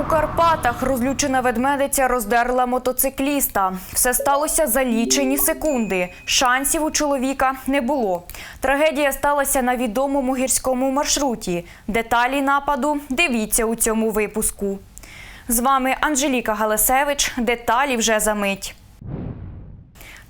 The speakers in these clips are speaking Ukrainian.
У Карпатах розлючена ведмедиця роздерла мотоцикліста. Все сталося за лічені секунди. Шансів у чоловіка не було. Трагедія сталася на відомому гірському маршруті. Деталі нападу дивіться у цьому випуску. З вами Анжеліка Галасевич. Деталі вже за мить.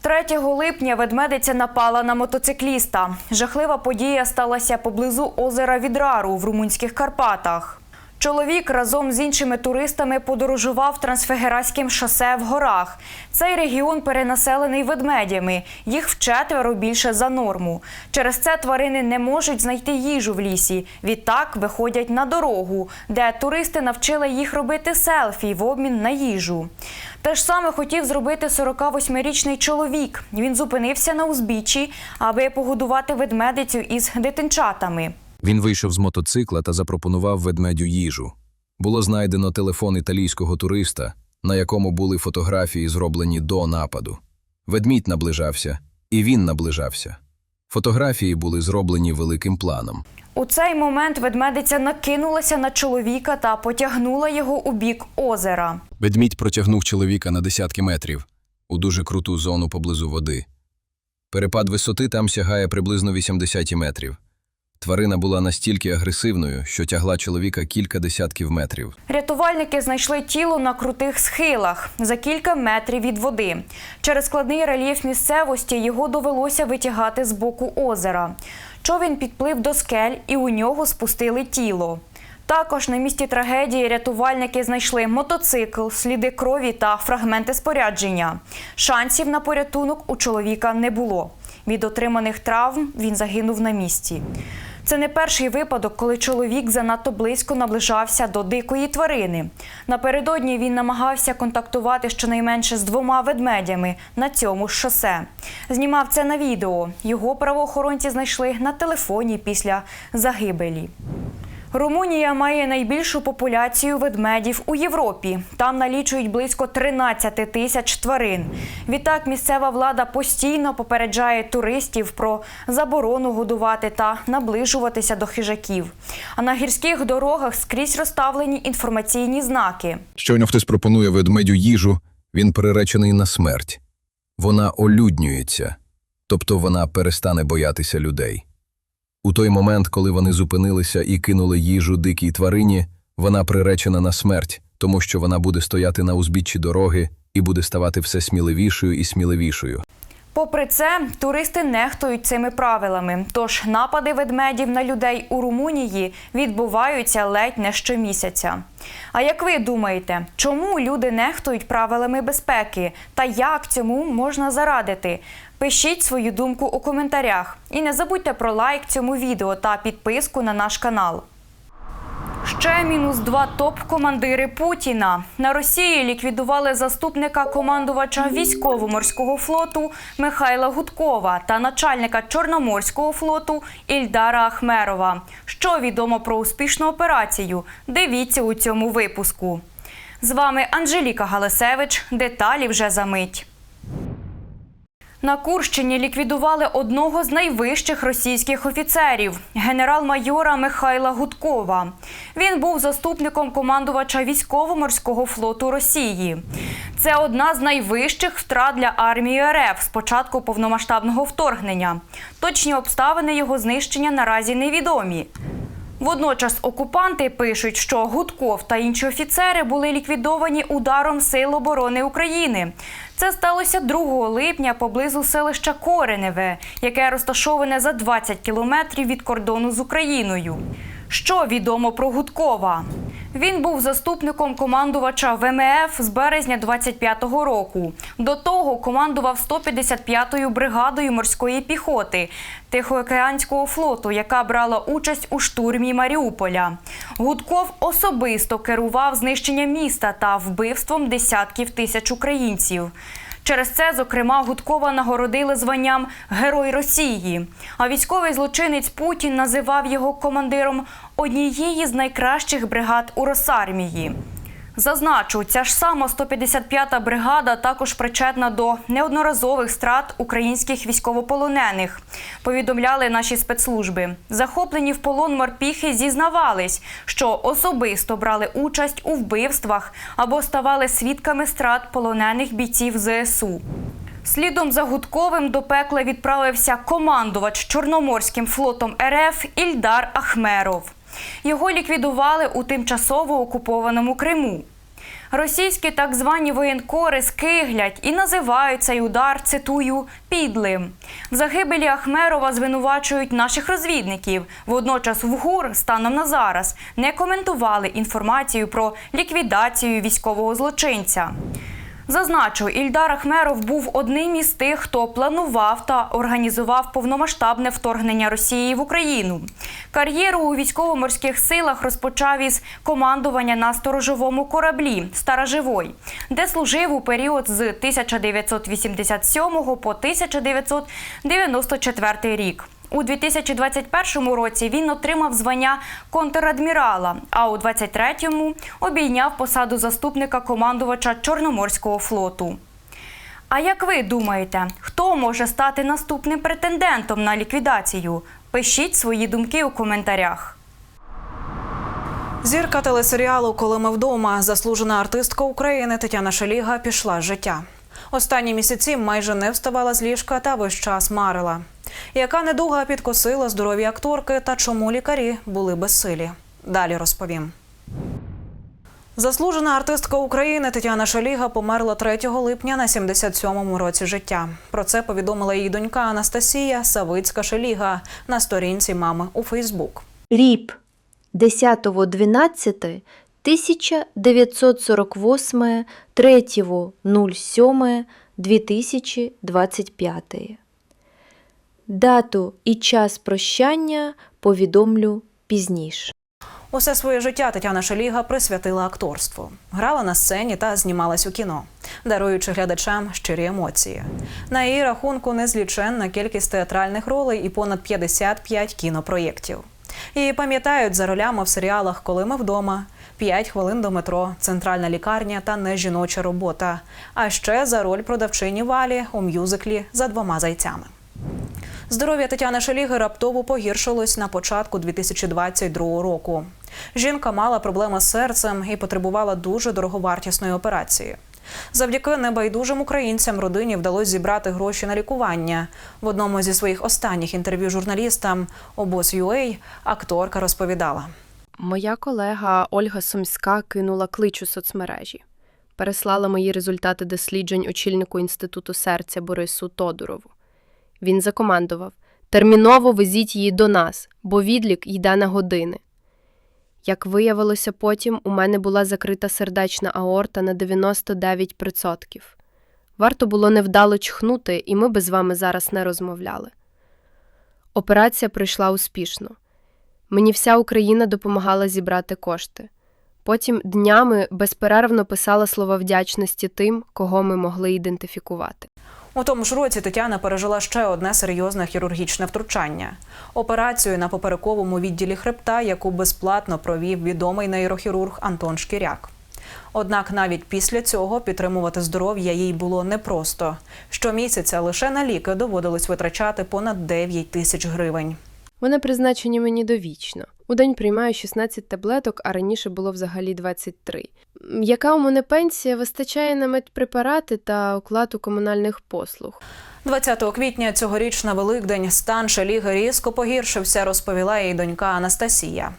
3 липня ведмедиця напала на мотоцикліста. Жахлива подія сталася поблизу озера Відрару в румунських Карпатах. Чоловік разом з іншими туристами подорожував трансфегераським шосе в горах. Цей регіон перенаселений ведмедями. Їх вчетверо більше за норму. Через це тварини не можуть знайти їжу в лісі. Відтак виходять на дорогу, де туристи навчили їх робити селфі в обмін на їжу. Те ж саме хотів зробити 48-річний чоловік. Він зупинився на узбіччі, аби погодувати ведмедицю із дитинчатами. Він вийшов з мотоцикла та запропонував ведмедю їжу. Було знайдено телефон італійського туриста, на якому були фотографії, зроблені до нападу. Ведмідь наближався, і він наближався. Фотографії були зроблені великим планом. У цей момент ведмедиця накинулася на чоловіка та потягнула його у бік озера. Ведмідь протягнув чоловіка на десятки метрів у дуже круту зону поблизу води. Перепад висоти там сягає приблизно 80 метрів. Тварина була настільки агресивною, що тягла чоловіка кілька десятків метрів. Рятувальники знайшли тіло на крутих схилах за кілька метрів від води. Через складний рельєф місцевості його довелося витягати з боку озера. Човен підплив до скель і у нього спустили тіло. Також на місці трагедії рятувальники знайшли мотоцикл, сліди крові та фрагменти спорядження. Шансів на порятунок у чоловіка не було. Від отриманих травм він загинув на місці. Це не перший випадок, коли чоловік занадто близько наближався до дикої тварини. Напередодні він намагався контактувати щонайменше з двома ведмедями на цьому шосе. Знімав це на відео. Його правоохоронці знайшли на телефоні після загибелі. Румунія має найбільшу популяцію ведмедів у Європі. Там налічують близько 13 тисяч тварин. Відтак місцева влада постійно попереджає туристів про заборону годувати та наближуватися до хижаків. А на гірських дорогах скрізь розставлені інформаційні знаки. Щойно хтось пропонує ведмедю їжу, він приречений на смерть. Вона олюднюється, тобто вона перестане боятися людей. У той момент, коли вони зупинилися і кинули їжу дикій тварині, вона приречена на смерть, тому що вона буде стояти на узбіччі дороги і буде ставати все сміливішою і сміливішою. Попри це, туристи нехтують цими правилами. Тож напади ведмедів на людей у Румунії відбуваються ледь не щомісяця. А як ви думаєте, чому люди нехтують правилами безпеки та як цьому можна зарадити? Пишіть свою думку у коментарях і не забудьте про лайк цьому відео та підписку на наш канал. Ще мінус два топ-командири Путіна. На Росії ліквідували заступника командувача військово-морського флоту Михайла Гудкова та начальника Чорноморського флоту Ільдара Ахмерова. Що відомо про успішну операцію? Дивіться у цьому випуску. З вами Анжеліка Галасевич. Деталі вже за мить. На Курщині ліквідували одного з найвищих російських офіцерів генерал-майора Михайла Гудкова. Він був заступником командувача військово-морського флоту Росії. Це одна з найвищих втрат для армії РФ з початку повномасштабного вторгнення. Точні обставини його знищення наразі невідомі. Водночас окупанти пишуть, що Гудков та інші офіцери були ліквідовані ударом Сил оборони України. Це сталося 2 липня поблизу селища Кореневе, яке розташоване за 20 кілометрів від кордону з Україною. Що відомо про Гудкова? Він був заступником командувача ВМФ з березня 25-го року. До того командував 155-ю бригадою морської піхоти Тихоокеанського флоту, яка брала участь у штурмі Маріуполя. Гудков особисто керував знищенням міста та вбивством десятків тисяч українців. Через це, зокрема, Гудкова нагородили званням Герой Росії. А військовий злочинець Путін називав його командиром однієї з найкращих бригад у Росармії. Зазначу, ця ж сама 155-та бригада також причетна до неодноразових страт українських військовополонених. Повідомляли наші спецслужби. Захоплені в полон морпіхи зізнавались, що особисто брали участь у вбивствах або ставали свідками страт полонених бійців ЗСУ. Слідом за Гудковим до пекла відправився командувач Чорноморським флотом РФ Ільдар Ахмеров. Його ліквідували у тимчасово окупованому Криму. Російські так звані воєнкори скиглять і називають цей удар, цитую, підлим. В загибелі Ахмерова звинувачують наших розвідників. Водночас в ГУР станом на зараз не коментували інформацію про ліквідацію військового злочинця. Зазначу, Ільдар Ахмеров був одним із тих, хто планував та організував повномасштабне вторгнення Росії в Україну. Кар'єру у військово-морських силах розпочав із командування на сторожовому кораблі Староживой, де служив у період з 1987 по 1994 рік. У 2021 році він отримав звання контрадмірала, а у 23-му обійняв посаду заступника командувача Чорноморського флоту. А як ви думаєте, хто може стати наступним претендентом на ліквідацію? Пишіть свої думки у коментарях. Зірка телесеріалу Коли ми вдома заслужена артистка України Тетяна Шеліга пішла з життя. Останні місяці майже не вставала з ліжка та весь час марила. Яка недуга підкосила здоров'я акторки та чому лікарі були безсилі? Далі розповім. Заслужена артистка України Тетяна Шаліга померла 3 липня на 77-му році життя. Про це повідомила її донька Анастасія Савицька Шаліга на сторінці мами у Фейсбук. Ріп 10.12 1948 3.07 2025 Дату і час прощання повідомлю пізніше. Усе своє життя Тетяна Шаліга присвятила акторству. Грала на сцені та знімалась у кіно, даруючи глядачам щирі емоції. На її рахунку незліченна кількість театральних ролей і понад 55 кінопроєктів. Її пам'ятають за ролями в серіалах Коли ми вдома, «П'ять хвилин до метро, Центральна лікарня та Нежіноча робота. А ще за роль продавчині Валі у мюзиклі за двома зайцями. Здоров'я Тетяни Шеліги раптово погіршилось на початку 2022 року. Жінка мала проблеми з серцем і потребувала дуже дороговартісної операції. Завдяки небайдужим українцям родині вдалося зібрати гроші на лікування. В одному зі своїх останніх інтерв'ю журналістам обоз.ua акторка розповідала. Моя колега Ольга Сумська кинула клич у соцмережі, переслала мої результати досліджень очільнику інституту серця Борису Тодурову. Він закомандував: терміново везіть її до нас, бо відлік йде на години. Як виявилося потім, у мене була закрита сердечна аорта на 99%. Варто було невдало чхнути, і ми би з вами зараз не розмовляли. Операція пройшла успішно. Мені вся Україна допомагала зібрати кошти. Потім днями безперервно писала слова вдячності тим, кого ми могли ідентифікувати. У тому ж році Тетяна пережила ще одне серйозне хірургічне втручання операцію на поперековому відділі хребта, яку безплатно провів відомий нейрохірург Антон Шкіряк. Однак навіть після цього підтримувати здоров'я їй було непросто. Щомісяця лише на ліки доводилось витрачати понад 9 тисяч гривень. Вони призначені мені довічно. У день приймаю 16 таблеток, а раніше було взагалі 23. М, Яка у мене пенсія вистачає на медпрепарати та оплату комунальних послуг. 20 квітня цьогоріч на Великдень стан Шеліги різко погіршився, розповіла її донька Анастасія.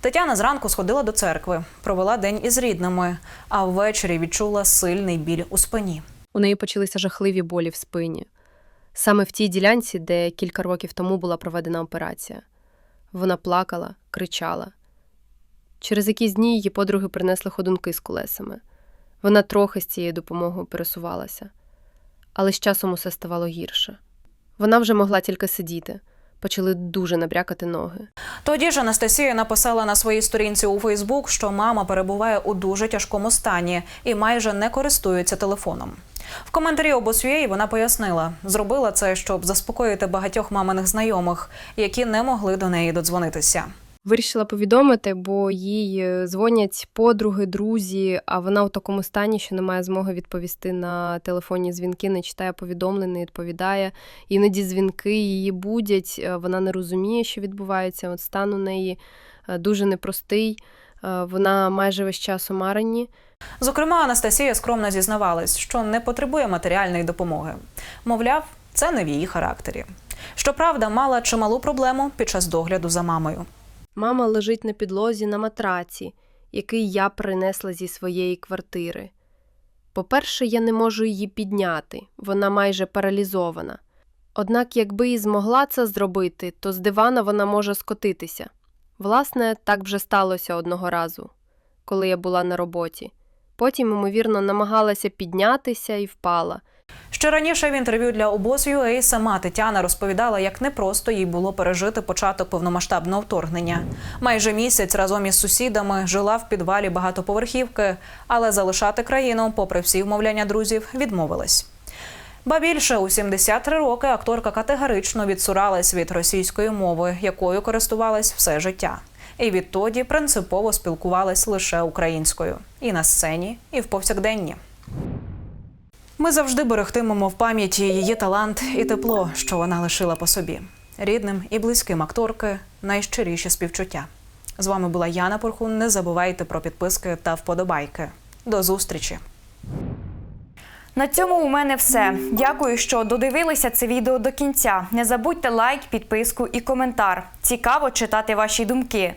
Тетяна зранку сходила до церкви, провела день із рідними, а ввечері відчула сильний біль у спині. У неї почалися жахливі болі в спині. Саме в тій ділянці, де кілька років тому була проведена операція. Вона плакала, кричала. Через якісь дні її подруги принесли ходунки з колесами. Вона трохи з цією допомогою пересувалася, але з часом усе ставало гірше. Вона вже могла тільки сидіти, почали дуже набрякати ноги. Тоді ж Анастасія написала на своїй сторінці у Фейсбук, що мама перебуває у дуже тяжкому стані і майже не користується телефоном. В коментарі обосвєї вона пояснила, зробила це, щоб заспокоїти багатьох маминих знайомих, які не могли до неї додзвонитися. Вирішила повідомити, бо їй е, дзвонять подруги, друзі, а вона у такому стані, що не має змоги відповісти на телефонні дзвінки, не читає повідомлень, не відповідає. Іноді дзвінки її будять, е, вона не розуміє, що відбувається. От стан у неї е, дуже непростий. Вона майже весь час у Марині. Зокрема, Анастасія скромно зізнавалась, що не потребує матеріальної допомоги. Мовляв, це не в її характері. Щоправда, мала чималу проблему під час догляду за мамою. Мама лежить на підлозі на матраці, який я принесла зі своєї квартири. По-перше, я не можу її підняти, вона майже паралізована. Однак, якби і змогла це зробити, то з дивана вона може скотитися. Власне, так вже сталося одного разу, коли я була на роботі. Потім, ймовірно, намагалася піднятися і впала. Ще раніше в інтерв'ю для обоз.ua сама Тетяна розповідала, як непросто їй було пережити початок повномасштабного вторгнення. Майже місяць разом із сусідами жила в підвалі багатоповерхівки, але залишати країну, попри всі вмовляння друзів, відмовилась. Ба більше у 73 роки акторка категорично відсуралась від російської мови, якою користувалась все життя. І відтоді принципово спілкувалась лише українською і на сцені, і в повсякденні. Ми завжди берегтимемо в пам'яті її талант і тепло, що вона лишила по собі. Рідним і близьким акторки найщиріші співчуття. З вами була Яна Порхун. Не забувайте про підписки та вподобайки. До зустрічі! На цьому у мене все. Дякую, що додивилися це відео до кінця. Не забудьте лайк, підписку і коментар. Цікаво читати ваші думки.